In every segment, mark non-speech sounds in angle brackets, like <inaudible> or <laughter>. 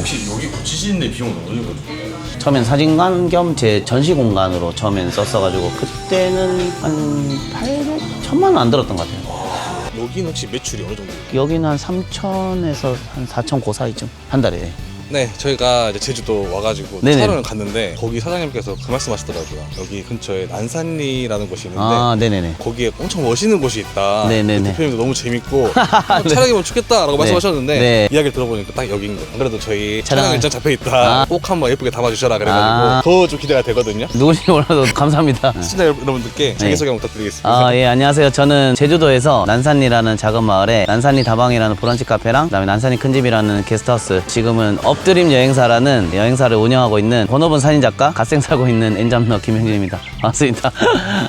혹시 여기 고치시는데 비용은 어느 정도 들어요? 처음엔 사진관 겸 제 전시 공간으로 처음엔 썼어가지고 그때는 한 800, 1000만 원 안 들었던 것 같아요. 여기는 혹시 매출이 어느 정도? 여기는 한 3천에서 한 4천 고 사이쯤 한 달에. 네, 저희가 이제 제주도 와가지고 네네. 촬영을 갔는데 거기 사장님께서 그 말씀하시더라고요. 여기 근처에 난산리라는 곳이 있는데 아, 네네네. 거기에 엄청 멋있는 곳이 있다. 네네네. 대표님도 너무 재밌고 <laughs> 어, 촬영해보면 좋겠다라고 말씀하셨는데 네. 이야기를 들어보니까 딱 여기인 거예요. 안 그래도 저희 촬영- 촬영 일정 잡혀 있다. 아. 꼭 한번 예쁘게 담아주셔라 그래가지고 아. 더 좀 기대가 되거든요. 누구신지 몰라도 감사합니다. <laughs> 시청자 여러분들께 자기소개 한번 부탁드리겠습니다. 아, 예, 안녕하세요. 저는 제주도에서 난산리라는 작은 마을에 난산리 다방이라는 브런치 카페랑 그다음에 난산리 큰집이라는 게스트하우스 지금은 업 드림 여행사라는 여행사를 운영하고 있는 번호본 사진 작가 갓생 살고 있는 엔잡러 김형진입니다. 반갑습니다.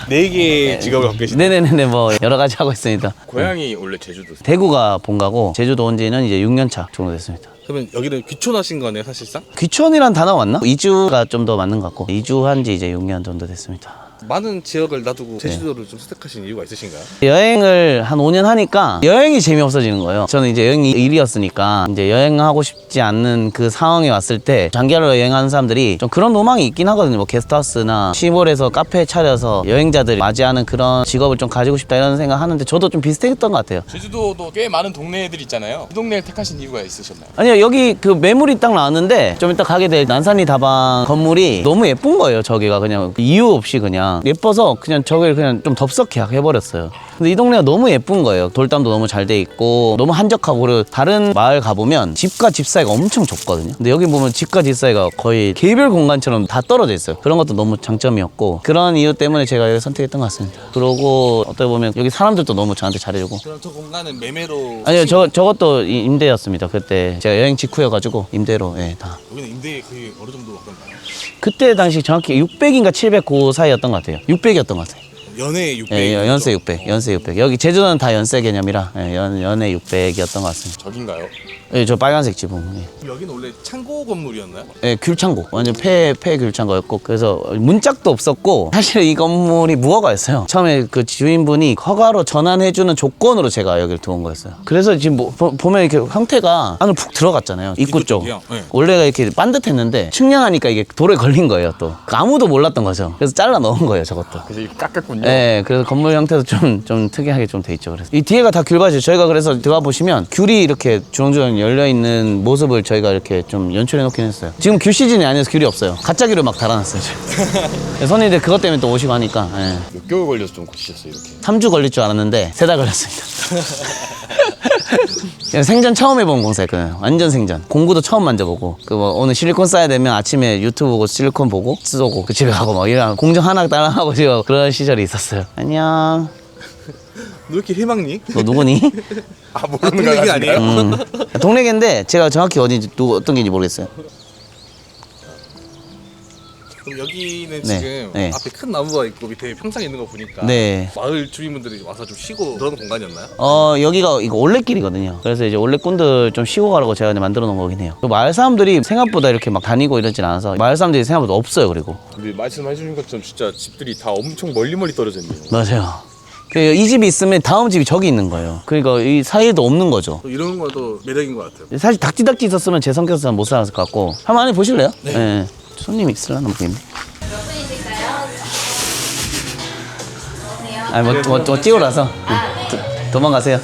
네 개의 직업을 갖고 계시다. 네네네네 뭐 여러 가지 하고 있습니다. 고향이 원래 제주도 대구가 본가고 제주도 온 지는 이제 6년 차 정도 됐습니다. 그러면 여기는 귀촌하신 거네요, 사실상? 귀촌이란 단어 맞나? 이주가 좀 더 맞는 것 같고 이주한 지 이제 6년 정도 됐습니다. 많은 지역을 놔두고 제주도를 좀 선택하신 이유가 있으신가요? 여행을 한 5년 하니까 여행이 재미없어지는 거예요. 저는 이제 여행이 일이었으니까 이제 여행하고 싶지 않는 그 상황에 왔을 때 장기하러 여행하는 사람들이 좀 그런 로망이 있긴 하거든요. 뭐 게스트하우스나 시골에서 카페 차려서 여행자들이 맞이하는 그런 직업을 좀 가지고 싶다 이런 생각 하는데 저도 좀 비슷했던 것 같아요. 제주도도 꽤 많은 동네들 있잖아요. 이 동네를 택하신 이유가 있으셨나요? 아니요 여기 그 매물이 딱 나왔는데 좀 이따 가게 될 난산리 다방 건물이 너무 예쁜 거예요 저기가 그냥 이유 없이 그냥 예뻐서 그냥 저길 그냥 좀 덥석 계약해버렸어요. 근데 이 동네가 너무 예쁜 거예요. 돌담도 너무 잘 돼 있고 너무 한적하고 그리고 다른 마을 가보면 집과 집 사이가 엄청 좁거든요. 근데 여기 보면 집과 집 사이가 거의 개별 공간처럼 다 떨어져 있어요. 그런 것도 너무 장점이었고 그런 이유 때문에 제가 여기 선택했던 것 같습니다. 그러고 어떻게 보면 여기 사람들도 너무 저한테 잘해주고. 그럼 저 공간은 매매로 아니요 저, 저것도 이- 임대였습니다. 그때 제가 여행 직후여가지고 임대로 예, 다. 여기는 임대 거의 어느 정도 그런가요? 그때 당시 정확히 600인가 700그 사이였던 것 같아요 600이었던 것 같아요 연애 600. 예, 연- 연세 600 연세 600 여기 제주도는 다 연세 개념이라 예, 연, 연애 600이었던 것 같습니다 저긴가요? 예, 저 빨간색 지붕 예. 여기는 원래 창고 건물이었나요? 예, 귤창고 완전 폐, 폐 귤창고였고 그래서 문짝도 없었고 사실 이 건물이 무허가였어요 처음에 그 주인분이 허가로 전환해주는 조건으로 제가 여기를 들어온 거였어요 그래서 지금 뭐, 보, 보면 이렇게 형태가 안으로 푹 들어갔잖아요 입구 쪽 쪽이요? 네. 원래가 이렇게 반듯했는데 측량하니까 이게 돌에 걸린 거예요 또 아무도 몰랐던 거죠 그래서 잘라 넣은 거예요 저것도 그래서 이거 깎았군요. 네, 그래서 건물 형태도 좀, 좀 특이하게 좀 돼 있죠. 그래서 이 뒤에가 다 귤밭이에요. 저희가 그래서 들어가 보시면 귤이 이렇게 주렁주렁 열려 있는 모습을 저희가 이렇게 좀 연출해 놓긴 했어요. 지금 귤 시즌이 아니어서 귤이 없어요. 가짜 귤을 막 달아놨어요. 지금. <laughs> 손님들 그것 때문에 또 오시고 하니까 예. 몇 개월 걸려서 좀 고치셨어요 이렇게. 3주 걸릴 줄 알았는데 세달 걸렸습니다. <laughs> 그냥 생전 처음 해본 공사 그 완전 생전 공구도 처음 만져보고 그 뭐 오늘 실리콘 써야 되면 아침에 유튜브 보고 실리콘 보고 쓰고 그 집에 가고 막 이런 공정 하나 따라하고 지금 그런 시절이 있었어요 안녕 너 이렇게 희망니? 너 누구니? <laughs> 아 모르는 거 아니에요? 음. 동네개인데 제가 정확히 어딘지 누구 어떤 게인지 모르겠어요 그럼 여기는 네, 지금 네. 앞에 큰 나무가 있고 밑에 평상 있는 거 보니까 네. 마을 주민분들이 와서 좀 쉬고 그런 공간이었나요? 어 여기가 이거 올레길이거든요. 그래서 이제 올레꾼들 좀 쉬고 가라고 제가 이제 만들어 놓은 거긴 해요. 그 마을 사람들이 생각보다 이렇게 막 다니고 이러진 않아서 마을 사람들이 생각보다 없어요. 그리고 근데 말씀해 주신 것처럼 진짜 집들이 다 엄청 멀리 멀리 떨어져 있네요. 맞아요. 그 이 집이 있으면 다음 집이 저기 있는 거예요. 그러니까 이 사이에도 없는 거죠. 또 이런 것도 매력인 것 같아요. 사실 닥지닥지 있었으면 제 성격상 못 살았을 것 같고 한번 안에 보실래요? 네. 손님 있을라나 모르겠네. 아니 뭐, 뭐, 뭐 찍으라서 도, 도망가세요.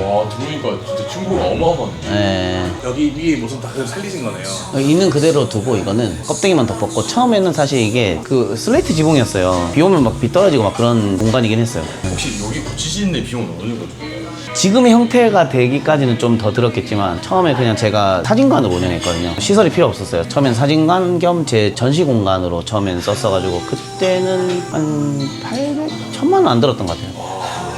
와 들어오니까 진짜 충고가 어마어마하네. 네. 여기 위에 모습 다 그대로 살리신 거네요. 있는 그대로 두고 이거는 껍데기만 덮었고 처음에는 사실 이게 그 슬레이트 지붕이었어요. 비 오면 막 비 떨어지고 막 그런 공간이긴 했어요. 혹시 여기 고치시는데 비용은 어느 정도 들어요? 지금의 형태가 되기까지는 좀 더 들었겠지만 처음에 그냥 제가 사진관을 운영했거든요. 시설이 필요 없었어요. 처음엔 사진관 겸 제 전시 공간으로 처음엔 썼어가지고 그때는 한 800, 1000만 원 안 들었던 것 같아요.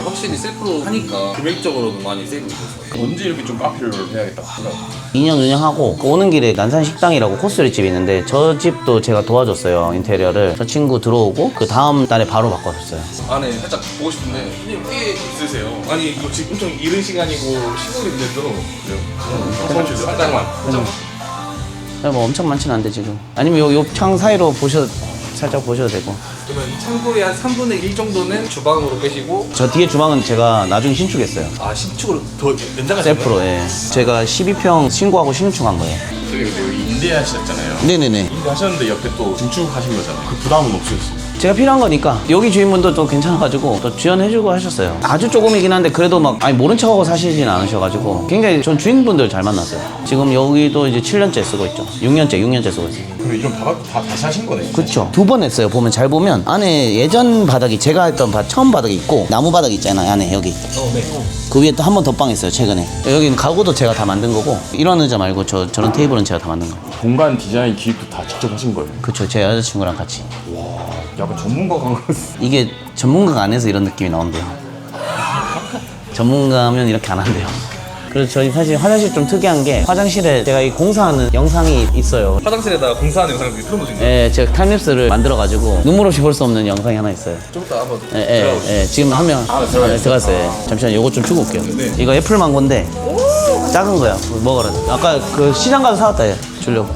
확실히 셀프로 하니까 금액적으로도 많이 세이브 됐어요. 언제 이렇게 좀 카페를 해야겠다 하더라고. 2년 운영하고 오는 길에 난산 식당이라고 코스리 집이 있는데 저 집도 제가 도와줬어요 인테리어를 저 친구 들어오고 그 다음 달에 바로 바꿔줬어요 안에 살짝 보고 싶은데 손님 꽤 있으세요. 아니 이거 지금 엄청 이른 시간이고 시골인데도 그래요. 잠깐만 살짝만. 네, 뭐 엄청 많지는 않은데 지금 아니면 요, 요창 사이로 보셔 살짝 보셔도 되고 그러면 창고의 한 3분의 1 정도는 주방으로 빼시고 저 뒤에 주방은 제가 나중에 신축했어요 아 10축으로 더 연장하신 거예요? 셀프로 예. 제가 12평 신고하고 신축한 거예요 선생님 근데 임대 하셨잖아요. 네네네. 임대 하셨는데 옆에 또 증축하신 거잖아요. 그 부담은 없으셨어요? 제가 필요한 거니까 여기 주인분도 또 괜찮아가지고 또 지원해주고 하셨어요. 아주 조금이긴 한데 그래도 막 아니 모른 척하고 사시진 않으셔가지고 굉장히 전 주인분들 잘 만났어요. 지금 여기도 이제 7년째 쓰고 있죠. 6년째, 6년째 쓰고 있어요. 그럼 이런 바닥 다 다시 하신 거네. 그쵸. 두 번 했어요. 보면 잘 보면 안에 예전 바닥이 제가 했던 바, 처음 바닥이 있고 나무 바닥이 있잖아요. 안에 여기. 그 위에 또 한 번 덧방했어요. 최근에. 여기는 가구도 제가 다 만든 거고 이런 의자 말고 저 저런 테이블은 제가 다 만든 거예요. 공간 디자인 기획도 다 직접 하신 거예요. 그쵸. 제 여자친구랑 같이. 약간 전문가 간 거. 이게 전문가가 안 해서 이런 느낌이 나온대요. 전문가면 이렇게 안 한대요. 그래서 저희 사실 화장실 좀 특이한 게 화장실에 제가 이 공사하는 영상이 있어요. 화장실에다 공사하는 영상을 틀어놓으신 거예요? 예, 제가 타임랩스를 만들어가지고 눈물 없이 볼 수 없는 영상이 하나 있어요. 좀 이따 한번 예, 예, 예. 지금 한 명. 아, 들어갔어요. 예. 잠시만, 요거 좀 주고 올게요. 이거 애플 망고인데, 작은 거야. 먹어라. 아까 그 시장 가서 사왔다, 얘. 주려고.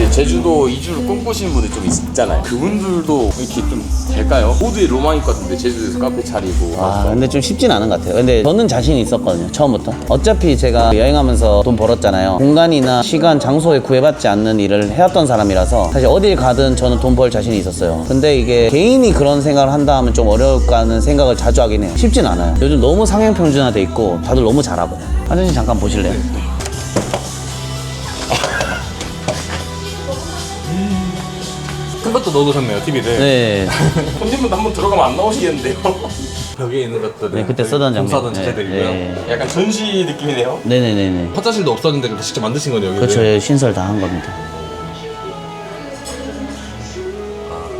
이제 제주도 이주를 꿈꾸시는 분들 좀 있잖아요. 그분들도 이렇게 좀 될까요? 모두의 로망일 것 같은데 제주도에서 카페 차리고. 아, 근데 좀 쉽진 않은 것 같아요. 근데 저는 자신이 있었거든요, 처음부터. 어차피 제가 여행하면서 돈 벌었잖아요. 공간이나 시간, 장소에 구애받지 않는 일을 해왔던 사람이라서 사실 어딜 가든 저는 돈 벌 자신이 있었어요. 근데 이게 개인이 그런 생각을 한다 하면 좀 어려울까 하는 생각을 자주 하긴 해요. 쉽진 않아요. 요즘 너무 상향평준화 돼 있고 다들 너무 잘하고. 화장실 잠깐 보실래요? 것도 넣어두셨네요 TV를 네. <laughs> 손님분 한번 들어가면 안 나오시겠는데요? <laughs> 벽에 있는 것들을 네, 그때 쓰던 장면. 공사하던 네, 주제들이고요 네. 약간 전시 느낌이네요. 네네네네. 화장실도 없었는데 그래도 직접 만드신 거네요 여기를 그렇죠. 예, 신설 다 한 겁니다.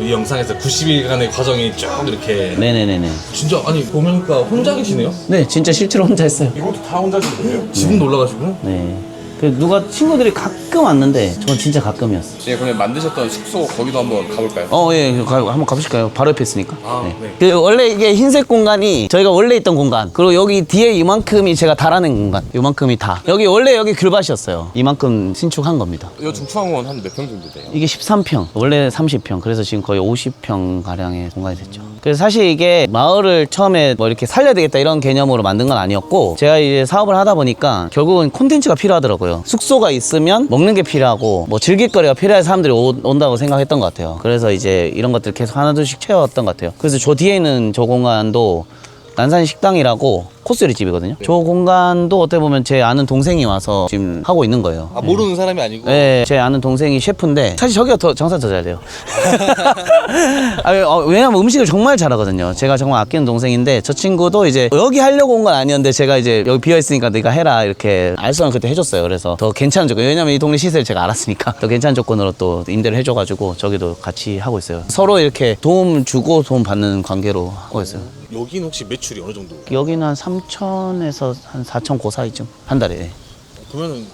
이 영상에서 90일간의 과정이 쭉 이렇게 네네네네. 진짜 아니 보니까 혼자 계시네요? 네, 진짜 실제로 혼자 했어요. 이것도 다 혼자 하신 거예요? 지금 놀라가지고 네. 그 누가 친구들이 가끔 왔는데 저는 진짜 가끔이었어. 제가 그러면 만드셨던 숙소 거기도 한번 가볼까요? 어, 예, 가, 한번 가보실까요? 바로 옆에 있으니까. 아, 네. 네. 그 원래 이게 흰색 공간이 저희가 원래 있던 공간. 그리고 여기 뒤에 이만큼이 제가 달아낸 공간. 이만큼이 다. 여기 원래 여기 귤밭이었어요. 이만큼 신축한 겁니다. 이 중추항원 한 몇 평 정도 돼요? 이게 13평, 원래 30평, 그래서 지금 거의 50평 가량의 공간이 됐죠. 그래서 사실 이게 마을을 처음에 뭐 이렇게 살려야 되겠다 이런 개념으로 만든 건 아니었고, 제가 이제 사업을 하다 보니까 결국은 콘텐츠가 필요하더라고요. 숙소가 있으면 먹는 게 필요하고, 뭐 즐길거리가 필요해 사람들이 오- 온다고 생각했던 것 같아요. 그래서 이제 이런 것들 계속 하나둘씩 채워왔던 것 같아요. 그래서 저 뒤에 있는 저 공간도 난산 식당이라고 코스요리 집이거든요. 저 공간도 어떻게 보면 제 아는 동생이 와서 지금 하고 있는 거예요. 아 모르는 사람이 아니고 네, 제 아는 동생이 셰프인데 사실 저기가 더 장사 더 잘 돼요. <laughs> 아, 어, 왜냐면 음식을 정말 잘하거든요. 제가 정말 아끼는 동생인데 저 친구도 이제 여기 하려고 온 건 아니었는데 제가 이제 여기 비어 있으니까 네가 해라 이렇게 알선을 그때 해줬어요. 그래서 더 괜찮은 조건 왜냐면 이 동네 시세를 제가 알았으니까 더 괜찮은 조건으로 또 임대를 해줘가지고 저기도 같이 하고 있어요. 서로 이렇게 도움 주고 도움 받는 관계로 하고 있어요. 여기는 혹시 매출이 어느 정도? 여기는 한3 천에서 한 4천 고 사이쯤 한 달에. 그러면은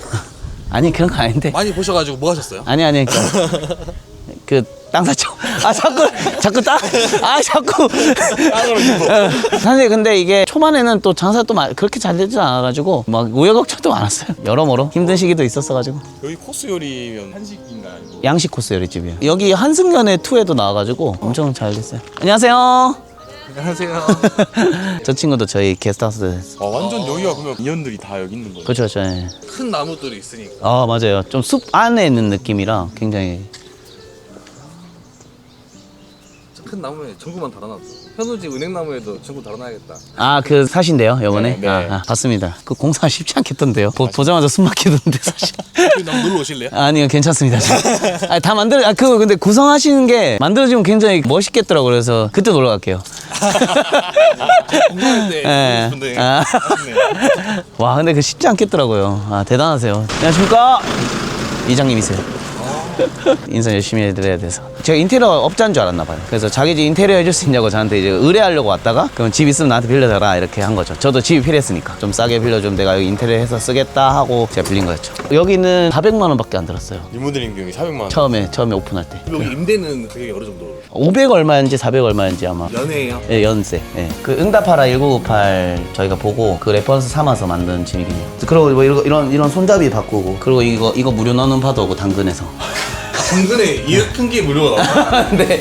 <laughs> 아니 그런 거 아닌데. 많이 보셔가지고 뭐 하셨어요? 아니 아니 그러니까 <laughs> 그 땅사ቸው 아 자꾸 자꾸 땅 아 자꾸. 땅으로 입어. 사실 근데 이게 초반에는 또 장사 또 마- 그렇게 잘 되지 않아가지고 막 우여곡절도 많았어요. 여러모로. 힘든 시기도 있었어가지고. 여기 코스 요리면 한식인가 아니고 양식 코스 요리집이에요. 여기 한승연의 투에도 나와가지고 엄청 잘 됐어요. 안녕하세요 안녕하세요. <laughs> 저 친구도 저희 게스트하우스 아 완전 여기가 그러면 인연들이 다 여기 있는 거예요? 그렇죠 그렇죠. 예. 큰 나무들이 있으니까. 아 맞아요. 좀 숲 안에 있는 느낌이라 굉장히 큰 나무에 전구만 달아놨어 현우지 은행나무에도 전구 달아놔야겠다. 아 그 사신데요 이번에? 네, 네. 아, 아, 봤습니다. 그 공사 쉽지 않겠던데요. 보, 보자마자 숨 막히던데 사실. <laughs> 나무 놀러 오실래요? 아니요 괜찮습니다. <laughs> 아, 다 만들어 아 그거 근데 구성하시는 게 만들어지면 굉장히 멋있겠더라고 그래서 그때 놀러 갈게요. <laughs> 공사할 때 예. 보고 싶은데 아. 아쉽네요. 와 근데 그 쉽지 않겠더라고요. 아 대단하세요. 안녕하십니까? 이장님이세요 인사 열심히 해드려야 돼서 제가 인테리어 업자인 줄 알았나 봐요 그래서 자기 집 인테리어 해줄 수 있냐고 저한테 이제 의뢰하려고 왔다가 그럼 집 있으면 나한테 빌려달라 이렇게 한 거죠 저도 집이 필요했으니까 좀 싸게 빌려주면 내가 여기 인테리어 해서 쓰겠다 하고 제가 빌린 거였죠 여기는 400만 원밖에 안 들었어요 리모델링 비용이 400만 원 처음에 처음에 오픈할 때 여기 임대는 가격이 어느 정도? 500 얼마인지 400 얼마인지 아마 연애예요? 예, 연세. 예. 그 응답하라 1998 저희가 보고 그 레퍼런스 삼아서 만든 짐이긴 해요. 그리고 뭐 이런 이런 이런 손잡이 바꾸고 그리고 이거 이거 무료 넣는 파도 오고 당근에서. 당근에 이큰 게 무료가 나와 <laughs> 네.